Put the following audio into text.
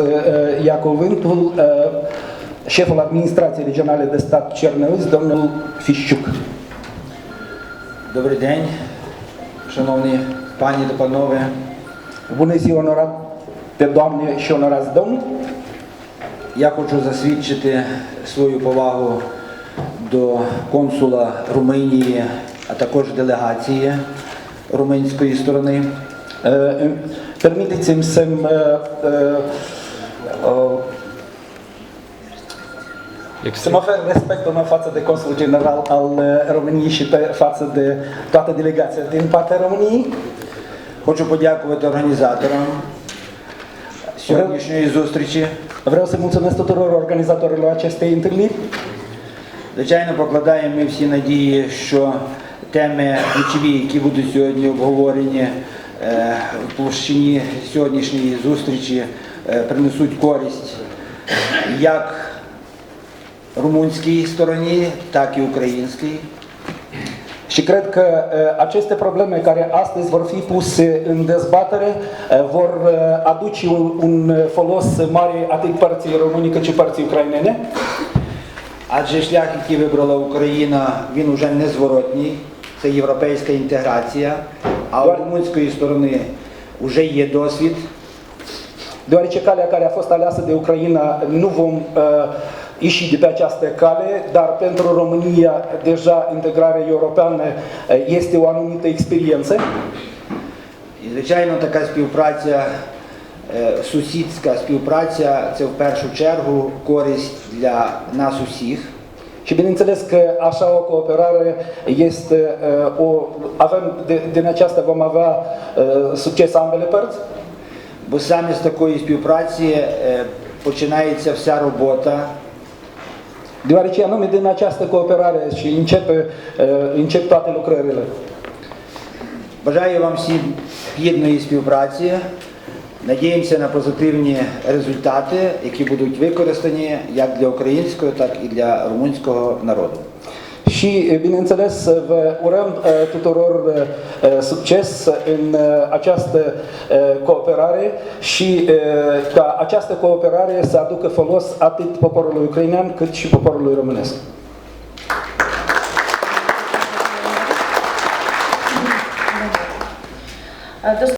uh, uh, șeful administrației regionale de stat Cernăuți, domnul Fișciuc. Добрий день, шановні пані та панове. Bună ziua, onorate doamne și onorați domni! Я хочу засвідчити свою повагу до консула Румунії, а також делегації румунської сторони. Uh, Permiteți-mi să-mi uh, uh, să mă ofer respectul meu față de consul general al României și pe față de toată delegația din partea României. Хочу подякувати організаторам сьогоднішньої зустрічі. Vreau să mulțumesc tuturor organizatorilor acestei întâlniri. Звичайно, покладаємо ми всі надії, що теми ключові, які будуть сьогодні обговорені е, в площині сьогоднішньої зустрічі, принесуть користь як румунській стороні, так і українській. Și cred că uh, aceste probleme care astăzi vor fi puse în dezbatere uh, vor uh, aduce un, un folos mare atât părții români cât și părții ucrainene. Адже шлях, який вибрала Україна, він уже незворотній. Це європейська інтеграція. А у румунської сторони вже є досвід. Deoarece calea care a fost aleasă de Ucraina nu vom uh, ieși de pe această cale, dar pentru România deja integrarea europeană uh, este o anumită experiență. І, звичайно, така співпраця, е, сусідська співпраця це в першу чергу користь для нас усіх. Și bineînțeles că așa o cooperare este uh, o avem de, din aceasta vom avea uh, succes ambele părți. Бо саме з такої співпраці е, починається вся робота Deoarece anume din această cooperare și începe, uh, încep toate lucrările. Бажаю вам всім плідної співпраці. Надіємося на позитивні результати, які будуть використані як для українського, так і для румунського народу. Și, bineînțeles, vă urăm uh, tuturor uh, succes în uh, această uh, cooperare și uh, ca această cooperare să aducă folos atât poporului ucrainean cât și poporului românesc. Е, До